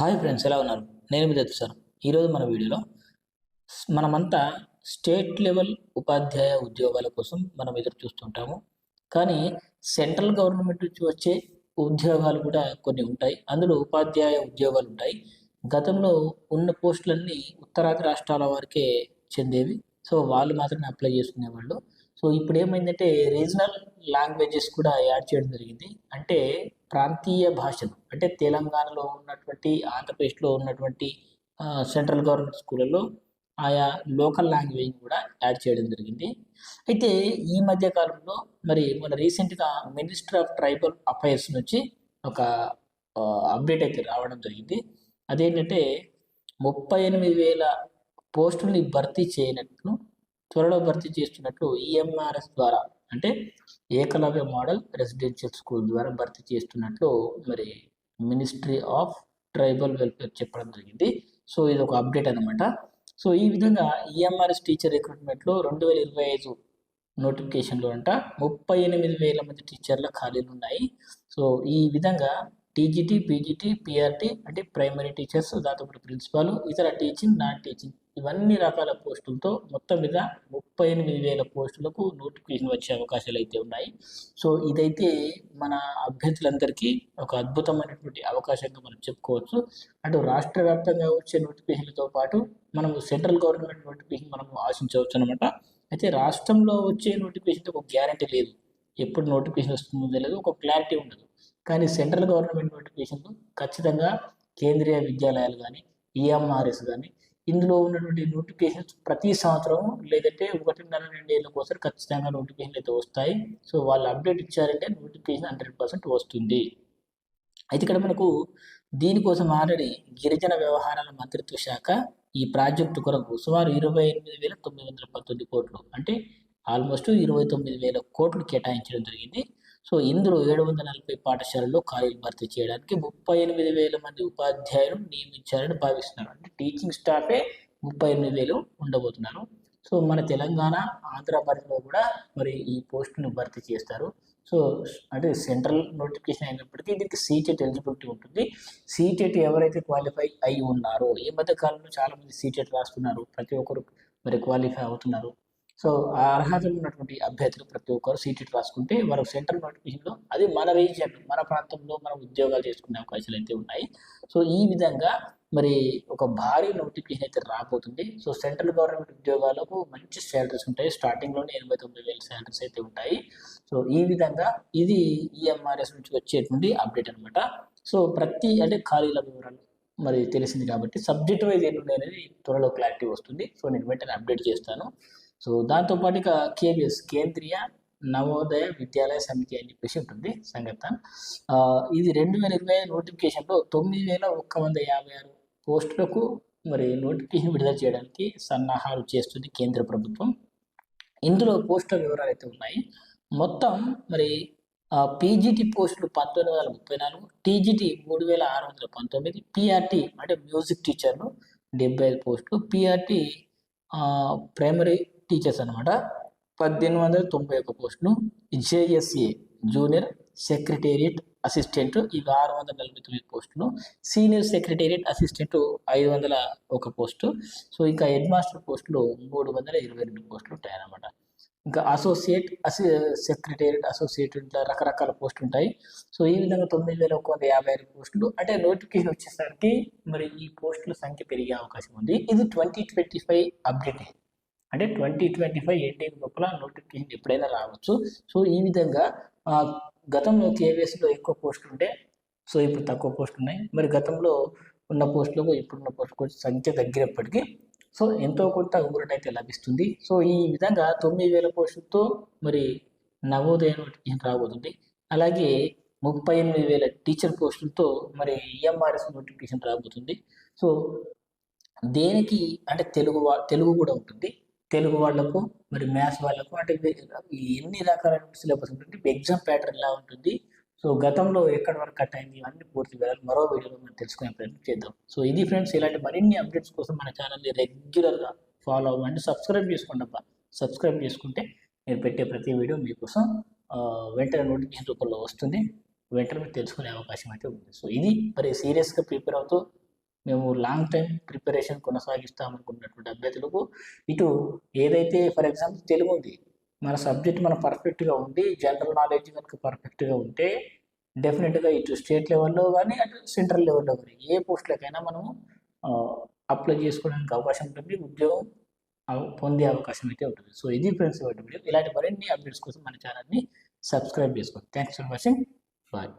Hi friends ఎలా ఉన్నారు? నేను మీ సార్. ఈరోజు మన వీడియోలో మనమంతా స్టేట్ లెవెల్ ఉపాధ్యాయ ఉద్యోగాల కోసం మనం ఎదురు చూస్తుంటాము. కానీ సెంట్రల్ గవర్నమెంట్ నుంచి వచ్చే ఉద్యోగాలు కూడా కొన్ని ఉంటాయి. అందులో ఉపాధ్యాయ ఉద్యోగాలు ఉంటాయి. గతంలో ఉన్న పోస్టులన్నీ ఉత్తరాది రాష్ట్రాల వారికే చెందేవి. సో వాళ్ళు మాత్రమే అప్లై చేసుకునేవాళ్ళు. సో ఇప్పుడు ఏమైందంటే రీజనల్ లాంగ్వేజెస్ కూడా యాడ్ చేయడం జరిగింది. అంటే ప్రాంతీయ భాషలు అంటే తెలంగాణలో ఉన్నటువంటి ఆంధ్రప్రదేశ్లో ఉన్నటువంటి సెంట్రల్ గవర్నమెంట్ స్కూళ్ళలో ఆయా లోకల్ లాంగ్వేజ్ కూడా యాడ్ చేయడం జరిగింది. అయితే ఈ మధ్య కాలంలో మరి మన రీసెంట్గా మినిస్టర్ ఆఫ్ ట్రైబల్ అఫైర్స్ నుంచి ఒక అప్డేట్ అయితే రావడం జరిగింది. అదేంటంటే ముప్పై ఎనిమిది వేల పోస్టుల్ని భర్తీ చేయనట్లు త్వరలో భర్తీ చేస్తున్నట్లు ఈఎంఆర్ఎస్ ద్వారా అంటే ఏకలవ్య మోడల్ రెసిడెన్షియల్ స్కూల్ ద్వారా భర్తీ చేస్తున్నట్లు మరి మినిస్ట్రీ ఆఫ్ ట్రైబల్ వెల్ఫేర్ చెప్పడం జరిగింది. సో ఇది ఒక అప్డేట్ అనమాట సో ఈ విధంగా ఈఎంఆర్ఎస్ టీచర్ రిక్రూట్మెంట్లో రెండు వేల ఇరవై ఐదు నోటిఫికేషన్లో అంట. ముప్పై ఎనిమిది వేల మంది టీచర్ల ఖాళీలు ఉన్నాయి. సో ఈ విధంగా టీజీటీ పీజీటీ పిఆర్టీ అంటే ప్రైమరీ టీచర్స్ దాంతోపాటు ప్రిన్సిపాల్ ఇతర టీచింగ్ నాన్ టీచింగ్ ఇవన్నీ రకాల పోస్టులతో మొత్తం మీద ముప్పై ఎనిమిది వేల పోస్టులకు నోటిఫికేషన్ వచ్చే అవకాశాలు అయితే ఉన్నాయి. సో ఇదైతే మన అభ్యర్థులందరికీ ఒక అద్భుతమైనటువంటి అవకాశంగా మనం చెప్పుకోవచ్చు. అటు రాష్ట్ర వ్యాప్తంగా వచ్చే నోటిఫికేషన్లతో పాటు మనం సెంట్రల్ గవర్నమెంట్ నోటిఫికేషన్ మనం ఆశించవచ్చు అనమాట అయితే రాష్ట్రంలో వచ్చే నోటిఫికేషన్ ఒక గ్యారంటీ లేదు. ఎప్పుడు నోటిఫికేషన్ వస్తుందో తెలియదు. ఒక క్లారిటీ ఉండదు. కానీ సెంట్రల్ గవర్నమెంట్ నోటిఫికేషన్లు ఖచ్చితంగా కేంద్రీయ విద్యాలయాలు కానీ ఈఎంఆర్ఎస్ కానీ ఇందులో ఉన్నటువంటి నోటిఫికేషన్స్ ప్రతి సంవత్సరం లేదంటే ఒకటిన్నర రెండు ఏళ్ళ కోసం ఖచ్చితంగా నోటిఫికేషన్లు అయితే వస్తాయి. సో వాళ్ళు అప్డేట్ ఇచ్చారంటే నోటిఫికేషన్ హండ్రెడ్ పర్సెంట్ వస్తుంది. అయితే ఇక్కడ మనకు దీనికోసం ఆల్రెడీ గిరిజన వ్యవహారాల మంత్రిత్వ శాఖ ఈ ప్రాజెక్టు కొరకు సుమారు ఇరవై ఎనిమిది వేల తొమ్మిది వందల పంతొమ్మిది కోట్లు అంటే ఆల్మోస్ట్ ఇరవై తొమ్మిది వేల కోట్లు కేటాయించడం జరిగింది. సో ఇందులో ఏడు వందల నలభై పాఠశాలల్లో ఖాళీలు భర్తీ చేయడానికి ముప్పై ఎనిమిది వేల మంది ఉపాధ్యాయులను నియమించారని భావిస్తున్నారు. అంటే టీచింగ్ స్టాఫే ముప్పై ఎనిమిది వేలు ఉండబోతున్నారు. సో మన తెలంగాణ ఆంధ్ర పరిధిలో కూడా మరి ఈ పోస్టును భర్తీ చేస్తారు. సో అంటే సెంట్రల్ నోటిఫికేషన్ అయినప్పటికీ దీనికి సీటెట్ ఎలిజిబిలిటీ ఉంటుంది. సీటెట్ ఎవరైతే క్వాలిఫై అయి ఉన్నారో ఈ మధ్య కాలంలో చాలామంది సీటెట్ రాస్తున్నారు. ప్రతి ఒక్కరు మరి క్వాలిఫై అవుతున్నారు. సో ఆ అర్హతలు ఉన్నటువంటి అభ్యర్థులు ప్రతి ఒక్కరు సీటెట్ రాసుకుంటే వారు సెంట్రల్ నోటిఫికేషన్లో అది మన రీజియన్ మన ప్రాంతంలో మనం ఉద్యోగాలు చేసుకునే అవకాశాలు అయితే ఉన్నాయి. సో ఈ విధంగా మరి ఒక భారీ నోటిఫికేషన్ అయితే రాబోతుంది. సో సెంట్రల్ గవర్నమెంట్ ఉద్యోగాలకు మంచి శాలరీస్ ఉంటాయి. స్టార్టింగ్లోనే ఎనభై తొమ్మిది వేల శాలరీస్ అయితే ఉంటాయి. సో ఈ విధంగా ఇది ఈఎంఆర్ఎస్ నుంచి వచ్చేటువంటి అప్డేట్ అనమాట సో ప్రతి అంటే ఖాళీల వివరాలు మరి తెలిసింది కాబట్టి సబ్జెక్ట్ వైజ్ ఎన్ని ఉన్నాయనేది త్వరలో క్లారిటీ వస్తుంది. సో నేను వెంటనే అప్డేట్ చేస్తాను. సో దాంతోపాటు ఇక కేబిఎస్ కేంద్రీయ నవోదయ విద్యాలయ సమితి అని చెప్పేసి ఉంటుంది సంగత ఇది రెండు వేల ఇరవై నోటిఫికేషన్లో తొమ్మిది వేల ఒక్క వంద యాభై ఆరు పోస్టులకు మరి నోటిఫికేషన్ విడుదల చేయడానికి సన్నాహాలు చేస్తుంది కేంద్ర ప్రభుత్వం. ఇందులో పోస్టుల వివరాలు అయితే ఉన్నాయి. మొత్తం మరి పీజీటీ పోస్టులు పంతొమ్మిది వందల ముప్పై నాలుగు టీజీటీ మూడు వేల ఆరు వందల పంతొమ్మిది పిఆర్టీ అంటే మ్యూజిక్ టీచర్లు డెబ్బై ఐదు పోస్టులు పిఆర్టీ ప్రైమరీ టీచర్స్ అనమాట పద్దెనిమిది వందల తొంభై ఒక పోస్టులు జేఎస్ఏ జూనియర్ సెక్రటేరియట్ అసిస్టెంట్ ఇవి ఆరు వందల నలభై తొమ్మిది పోస్టులు సీనియర్ సెక్రటేరియట్ అసిస్టెంట్ ఐదు వందల ఒక పోస్టు. సో ఇంకా హెడ్ మాస్టర్ పోస్టులు మూడు వందల ఇరవై రెండు పోస్టులు ఉంటాయన్నమాట. ఇంకా అసోసియేట్ అసి సెక్రటేరియట్ అసోసియేట్ ఇట్లా రకరకాల పోస్టులు ఉంటాయి. సో ఈ విధంగా తొమ్మిది వేల ఒక వంద యాభై ఐదు పోస్టులు. అంటే నోటిఫికేషన్ వచ్చేసరికి మరి ఈ పోస్టుల సంఖ్య పెరిగే అవకాశం ఉంది. ఇది ట్వంటీ ట్వంటీ ఫైవ్ అప్డేట్. అంటే ట్వంటీ ట్వంటీ ఫైవ్ ఎండింగ్ లోపల నోటిఫికేషన్ ఎప్పుడైనా రావచ్చు. సో ఈ విధంగా గతంలో కేవీఎస్లో ఎక్కువ పోస్టులు ఉంటే సో ఇప్పుడు తక్కువ పోస్టులు ఉన్నాయి. మరి గతంలో ఉన్న పోస్టులకు ఇప్పుడున్న పోస్టులకు సంఖ్య తగ్గినప్పటికీ సో ఎంతో కొంత ఊరట అయితే లభిస్తుంది. సో ఈ విధంగా తొమ్మిది వేల పోస్టులతో మరి నవోదయ నోటిఫికేషన్ రాబోతుంది. అలాగే ముప్పై ఎనిమిది వేల టీచర్ పోస్టులతో మరి ఈఎంఆర్ఎస్ నోటిఫికేషన్ రాబోతుంది. సో దేనికి అంటే తెలుగు వా తెలుగు కూడా ఉంటుంది. తెలుగు వాళ్ళకు మరి మ్యాథ్స్ వాళ్ళకు అంటే ఎన్ని రకాల సిలబస్ ఉంటుంది? ఎగ్జామ్ ప్యాటర్న్ ఎలా ఉంటుంది. సో గతంలో ఎక్కడ వరకు కట్ అయింది ఇవన్నీ పూర్తి వివరాలు మరో వీడియోలో మనం తెలుసుకునే ప్రయత్నం చేద్దాం. సో ఇది ఫ్రెండ్స్ ఇలాంటి మరిన్ని అప్డేట్స్ కోసం మన ఛానల్ని రెగ్యులర్గా ఫాలో అవ్వండి. సబ్స్క్రైబ్ చేసుకోండి అబ్బా. సబ్స్క్రైబ్ చేసుకుంటే నేను పెట్టే ప్రతి వీడియో మీకోసం వెంటనే నోటిఫికేషన్ రూపంలో వస్తుంది. వెంటనే మీరు తెలుసుకునే అవకాశం అయితే ఉంది. సో ఇది మరి సీరియస్గా ప్రిపేర్ అవుతూ మేము లాంగ్ టైం ప్రిపరేషన్ కొనసాగిస్తామనుకున్నటువంటి అభ్యర్థులకు ఇటు ఏదైతే ఫర్ ఎగ్జాంపుల్ తెలుగు ఉంది మన సబ్జెక్ట్ మనం పర్ఫెక్ట్గా ఉండి జనరల్ నాలెడ్జ్ కనుక పర్ఫెక్ట్గా ఉంటే డెఫినెట్గా ఇటు స్టేట్ లెవెల్లో కానీ అటు సెంట్రల్ లెవెల్లో కానీ ఏ పోస్టులకైనా మనము అప్లై చేసుకోవడానికి అవకాశం ఉంటుంది ఉద్యోగం పొందే అవకాశం అయితే ఉంటుంది. సో ఇది ఫ్రెండ్స్ వీడియో ఇలాంటి మరిన్ని అప్డేట్స్ కోసం మన ఛానల్ని సబ్స్క్రైబ్ చేసుకోండి. Thanks for watching bye